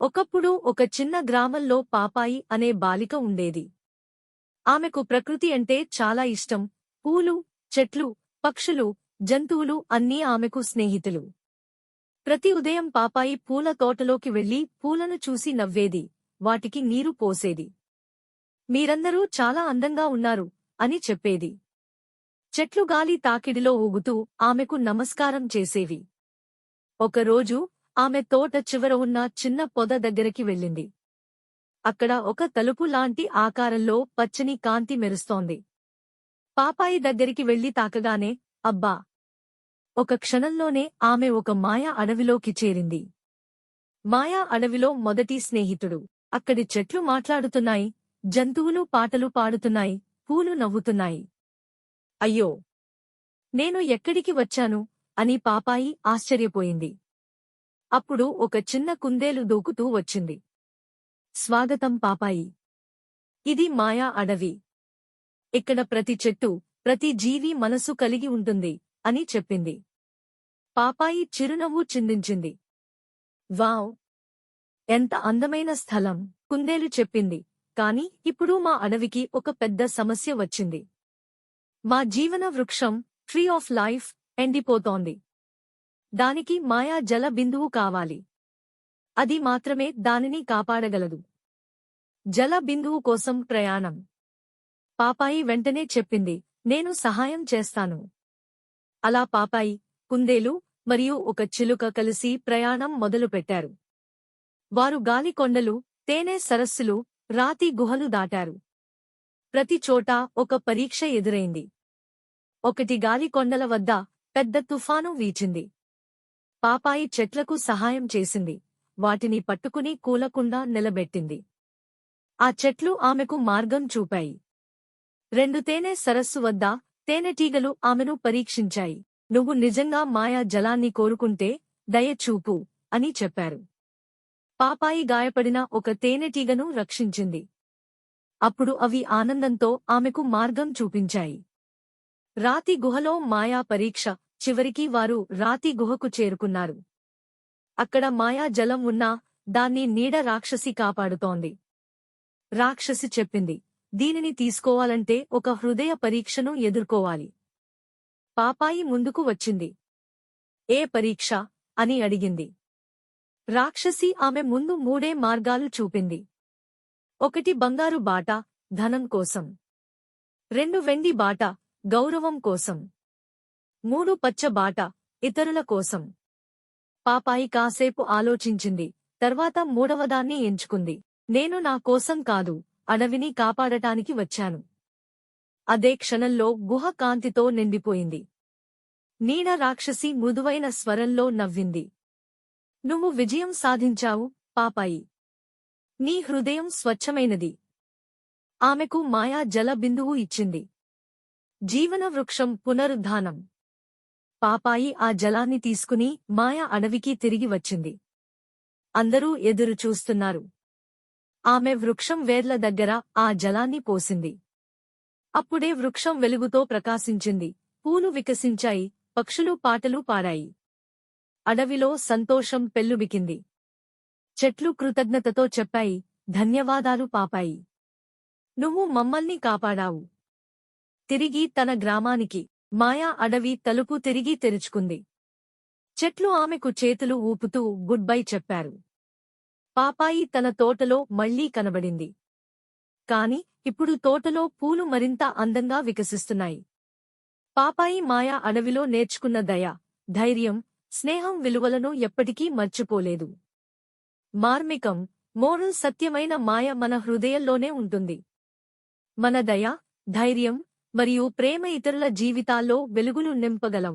ఒకప్పుడు ఒక చిన్న గ్రామంలో పాపాయి అనే బాలిక ఉండేది. ఆమెకు ప్రకృతి అంటే చాలా ఇష్టం. పూలు చెట్లు పక్షులు జంతువులు అన్నీ ఆమెకు స్నేహితులు. ప్రతి ఉదయం పాపాయి పూల తోటలోకి వెళ్ళి పూలను చూసి నవ్వేది వాటికి నీరు పోసేది. మీరందరూ చాలా అందంగా ఉన్నారు అని చెప్పేది. చెట్లు గాలి తాకిడిలో ఊగుతూ ఆమెకు నమస్కారం చేసేవి. ఒకరోజు ఆమె తోట చివర ఉన్న చిన్న పొద దగ్గరికి వెళ్ళింది. అక్కడ ఒక తలుపు లాంటి ఆకారంలో పచ్చని కాంతి మెరుస్తోంది. పాపాయి దగ్గరికి వెళ్ళి తాకగానే అబ్బా! ఒక క్షణంలోనే ఆమె ఒక మాయా అడవిలోకి చేరింది. మాయా అడవిలో మొదటి స్నేహితుడు. అక్కడి చెట్లు మాట్లాడుతున్నాయి జంతువులు పాటలు పాడుతున్నాయి పూలు నవ్వుతున్నాయి. అయ్యో! నేను ఎక్కడికి వచ్చాను? అని పాపాయి ఆశ్చర్యపోయింది. అప్పుడు ఒక చిన్న కుందేలు దూకుతూ వచ్చింది. స్వాగతం పాపాయి. ఇది మాయా అడవి. ఇక్కడ ప్రతి చెట్టు ప్రతి జీవి మనసు కలిగి ఉంటుంది అని చెప్పింది. పాపాయి చిరునవ్వు చిందించింది. వావ్! ఎంత అందమైన స్థలం! కుందేలు చెప్పింది. కాని ఇప్పుడు మా అడవికి ఒక పెద్ద సమస్య వచ్చింది. మా జీవన వృక్షం ట్రీ ఆఫ్ లైఫ్ ఎండిపోతోంది. దానికి మాయా జల బిందువు కావాలి. అది మాత్రమే దానిని కాపాడగలదు. జల బిందువు కోసం ప్రయాణం. పాపాయి వెంటనే చెప్పింది నేను సహాయం చేస్తాను. అలా పాపాయి కుందేలు మరియు ఒక చిలుక కలిసి ప్రయాణం మొదలుపెట్టారు వారు గాలికొండలు తేనె సరస్సులు రాతి గుహలు దాటారు. ప్రతి చోటా ఒక పరీక్ష ఎదురైంది. ఒకటి గాలికొండల వద్ద పెద్ద తుఫాను వీచింది. పాపాయి చెట్లకు సహాయం చేసింది. వాటిని పట్టుకుని కూలకుండా నిలబెట్టింది. ఆ చెట్లు ఆమెకు మార్గం చూపాయి. రెండు తేనె సరస్సు వద్ద తేనెటీగలు ఆమెను పరీక్షించాయి. నువ్వు నిజంగా మాయా జలాన్ని కోరుకుంటే దయ చూపు అని చెప్పారు. పాపాయి గాయపడిన ఒక తేనెటీగను రక్షించింది. అప్పుడు అవి ఆనందంతో ఆమెకు మార్గం చూపించాయి. రాతి గుహలో మాయా పరీక్ష చివరికి వారు రాతి గుహకు చేరుకున్నారు. అక్కడ మాయా జలం ఉన్నా దాన్ని నీడ రాక్షసి కాపాడుతోంది. రాక్షసి చెప్పింది దీనిని తీసుకోవాలంటే ఒక హృదయ పరీక్షను ఎదుర్కోవాలి. పాపాయి ముందుకు వచ్చింది. ఏ పరీక్ష? అని అడిగింది. రాక్షసి ఆమె ముందు మూడే మార్గాలు చూపింది. ఒకటి బంగారు బాట ధనం కోసం. రెండు వెండి బాట గౌరవం కోసం. మూడు పచ్చబాట ఇతరుల కోసం. పాపాయి కాసేపు ఆలోచించింది. తర్వాత మూడవదాన్ని ఎంచుకుంది. నేను నా కోసం కాదు అడవిని కాపాడటానికి వచ్చాను. అదే క్షణంలో గుహ కాంతితో నిండిపోయింది. నీడ రాక్షసి మృదువైన స్వరంలో నవ్వింది. నువ్వు విజయం సాధించావు పాపాయి. నీ హృదయం స్వచ్ఛమైనది. ఆమెకు మాయా జల బిందువు ఇచ్చింది. జీవన వృక్షం పునరుద్ధానం. పాపాయి ఆ జలాన్ని తీసుకుని మాయా అడవికి తిరిగి వచ్చింది. అందరూ ఎదురు చూస్తున్నారు. ఆమె వృక్షం వేర్ల దగ్గర ఆ జలాన్ని పోసింది. అప్పుడే వృక్షం వెలుగుతో ప్రకాశించింది. పూలు వికసించాయి పక్షులు పాటలు పాడాయి. అడవిలో సంతోషం పెల్లుబికింది. చెట్లు కృతజ్ఞతతో చెప్పాయి ధన్యవాదాలు పాపాయి. నువ్వు మమ్మల్ని కాపాడావు. తిరిగి తన గ్రామానికి మాయా అడవి తలుపు తిరిగి తెరుచుకుంది. చెట్లు ఆమెకు చేతులు ఊపుతూ గుడ్ బై చెప్పారు. పాపాయి తన తోటలో మళ్ళీ కనబడింది. కాని ఇప్పుడు తోటలో పూలు మరింత అందంగా వికసిస్తున్నాయి. పాపాయి మాయా అడవిలో నేర్చుకున్న దయ ధైర్యం స్నేహం విలువలను ఎప్పటికీ మర్చిపోలేదు. మార్మికం మోరల్ సత్యమైన మాయ మన హృదయంలోనే ఉంటుంది. మన దయ ధైర్యం మరియు ప్రేమ ఇతరుల జీవితాల్లో వెలుగులు నింపగలవు.